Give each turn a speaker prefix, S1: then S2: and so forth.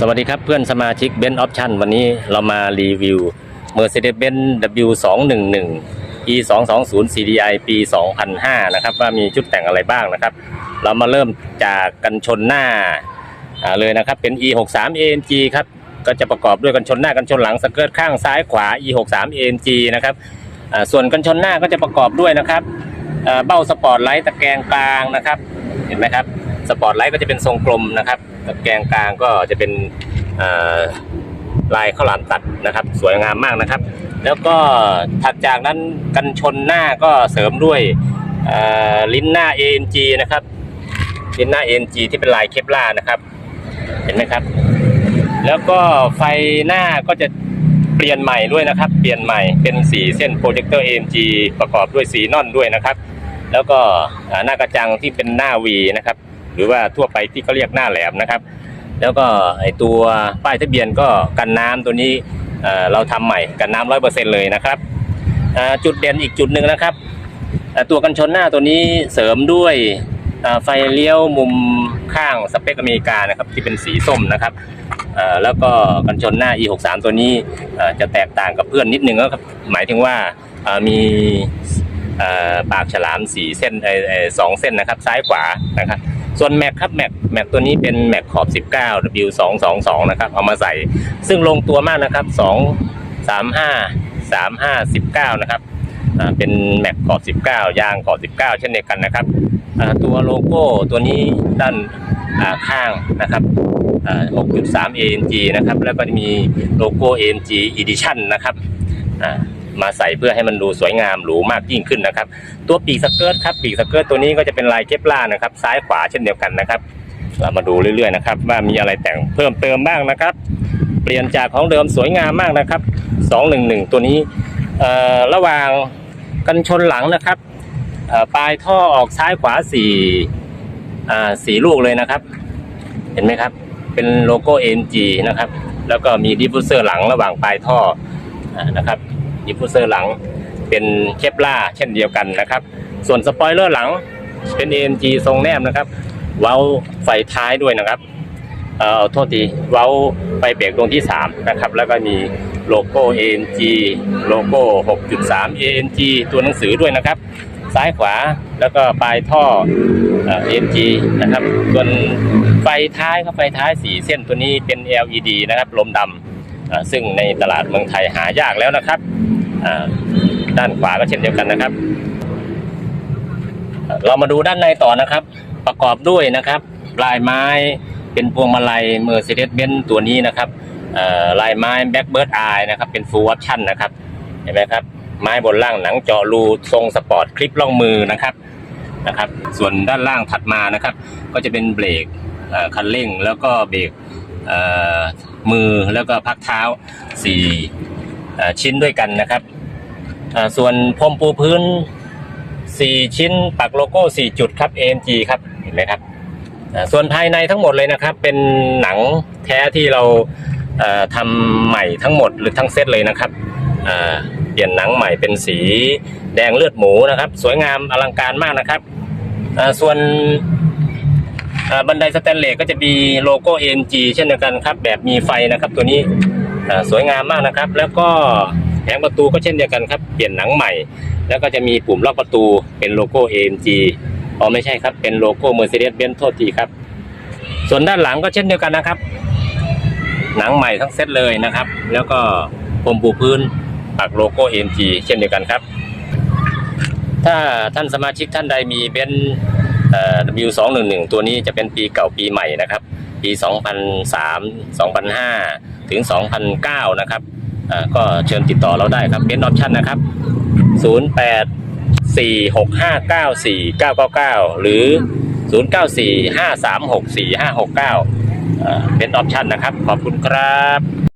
S1: สวัสดีครับเพื่อนสมาชิก b e n z Option วันนี้เรามารีวิว Mercedes-Benz W211 E 2 2 0 CDI ปี 2005 นะครับ ว่ามีชุดแต่งอะไรบ้างนะครับ เรามาเริ่มจากกันชนหน้าเลยนะครับ เป็น E 6 3 AMG ครับ ก็จะประกอบด้วยกันชนหน้ากันชนหลังสเกิร์ตข้างซ้ายขวา E 6 3 AMG นะครับส่วนกันชนหน้าก็จะประกอบด้วยนะครับเบ้าสปอร์ตไลท์ตะแกรงกลางนะครับ เห็นไหมครับ สปอร์ตไลท์ก็จะเป็นทรงกลมนะครับแกงกลางก็จะเป็นลายข้าวหลามตัดนะครับ สวยงามมากนะครับ แล้วก็ถัดจากนั้นกันชนหน้าก็เสริมด้วยลิ้นหน้า AMG นะครับลิ้นหน้า AMG ที่เป็นลายเคปลานะครับ เห็นไหมครับ แล้วก็ไฟหน้าก็จะเปลี่ยนใหม่ด้วยนะครับ เปลี่ยนใหม่เป็นสีเส้นโปรเจคเตอร์ AMG ประกอบด้วยสีนอนด้วยนะครับ แล้วก็หน้ากระจังที่เป็นหน้า V นะครับ หรือว่าทั่วไปที่เขาเรียกหน้าแหลมนะครับ แล้วก็ไอตัวป้ายทะเบียนก็กันน้ำตัวนี้เเราทำใหม่กันน้ำร้อยเปอร์เซ็นต์เลยนะครับจุดเด่นอีกจุดหนึ่งนะครับตัวกันชนหน้าตัวนี้เสริมด้วยไฟเลี้ยวมุมข้างสเปคอเมริกานะครับที่เป็นสีส้มนะครับแล้วก็กันชนหน้า E63 ตัวนี้จะแตกต่างกับเพื่อนนิดนึงก็หมายถึงว่ามีปากฉลามสีเส้นสองเส้นนะครับซ้ายขวานะครับ ส่วนแม็กครับแม็กแม็กตัวนี้เป็นแม็กขอบ 19 W222 นะครับ เอามาใส่ ซึ่งลงตัวมากนะครับ 2 35 35 19 นะครับเป็นแม็กขอบ 19 ยางขอบ 19 เช่นเดียวกันนะครับ ตัวโลโก้ตัวนี้ด้านข้างนะครับอ่า6.3 AMG นะครับ แล้วก็จะมีโลโก้ AMG Edition นะครับ มาใส่เพื่อให้มันดูสวยงามหรูมากยิ่งขึ้นนะครับ ตัวปีกสเกิร์ตครับปีกสเกิร์ตตัวนี้ก็จะเป็นลายเคปลานะครับ ซ้ายขวาเช่นเดียวกันนะครับ เรามาดูเรื่อยๆนะครับ ว่ามีอะไรแต่งเพิ่มเติมบ้างนะครับ เปลี่ยนจากของเดิมสวยงามมากนะครับ 211 ตัวนี้เอ่อระหว่างกันชนหลังนะครับปลายท่อออกซ้ายขวาสี่อ่าสี่ลูกเลยนะครับ เห็นไหมครับ เป็นโลโก้ AMG นะครับ แล้วก็มีดิฟฟูเซอร์หลังระหว่างปลายท่ออนะครับ ดิฟฟูเซอร์หลังเป็นเคปลาเช่นเดียวกันนะครับ ส่วนสปอยเลอร์หลังเป็น AMG ทรงแนบนะครับ เว้าไฟท้ายด้วยนะครับ เอ่อโทษทีเว้าไฟเบรกดวงที่ 3 นะครับ แล้วก็มีโลโก้ AMG โลโก้ 6.3 AMG ตัวหนังสือด้วยนะครับ ซ้ายขวาแล้วก็ปลายท่อเอ่อ AMG นะครับ ส่วนไฟท้ายก็ไฟท้ายสีเส้นตัวนี้เป็น LED นะครับ ลมดำอ่าซึ่งในตลาดเมืองไทยหายากแล้วนะครับ ด้านขวาก็เช่นเดียวกันนะครับ เรามาดูด้านในต่อนะครับ ประกอบด้วยนะครับ ลายไม้เป็นพวงมาลัย Mercedes-Benz ตัวนี้นะครับลายไม้ Blackbird Eye นะครับ เป็น Full Option นะครับ เห็นไหมครับ ไม้บนล่างหนังเจาะรูทรงสปอร์ตคลิปล่องมือนะครับนะครับ ส่วนด้านล่างถัดมานะครับ ก็จะเป็นเบรกคันเร่ง แล้วก็เบรกมือแล้วก็พักเท้าสี่ ชิ้นด้วยกันนะครับ ส่วนพรมปูพื้นสี่ชิ้นปักโลโก้สี่จุดครับ AMG ครับเห็นไหมครับส่วนภายในทั้งหมดเลยนะครับ เป็นหนังแท้ที่เราทำใหม่ทั้งหมดหรือทั้งเซตเลยนะครับเปลี่ยนหนังใหม่เป็นสีแดงเลือดหมูนะครับ สวยงามอลังการมากนะครับส่วนบันไดสแตนเลสก็จะมีโลโก้ AMG เช่นเดียวกันครับ แบบมีไฟนะครับตัวนี้ สวยงามมากนะครับ แล้วก็แผงประตูก็เช่นเดียวกันครับ เปลี่ยนหนังใหม่ แล้วก็จะมีปุ่มล็อกประตูเป็นโลโก้ AMG อ๋อไม่ใช่ครับ เป็นโลโก้ Mercedes-Benz โทษทีครับ ส่วนด้านหลังก็เช่นเดียวกันนะครับ หนังใหม่ทั้งเซตเลยนะครับ แล้วก็พรมปูพื้นปักโลโก้ AMG เช่นเดียวกันครับ ถ้าท่านสมาชิกท่านใดมีเบนซ์เอ่อ W211 ตัวนี้จะเป็นปีเก่าปีใหม่นะครับ ปี 2003 2005 ถึง 2009 นะครับก็เชิญติดต่อเราได้ครับเบนออปชั่นนะครับ 08 4659499 หรือ 0945364569เอ่อเป็นออปชันนะครับ ขอบคุณครับ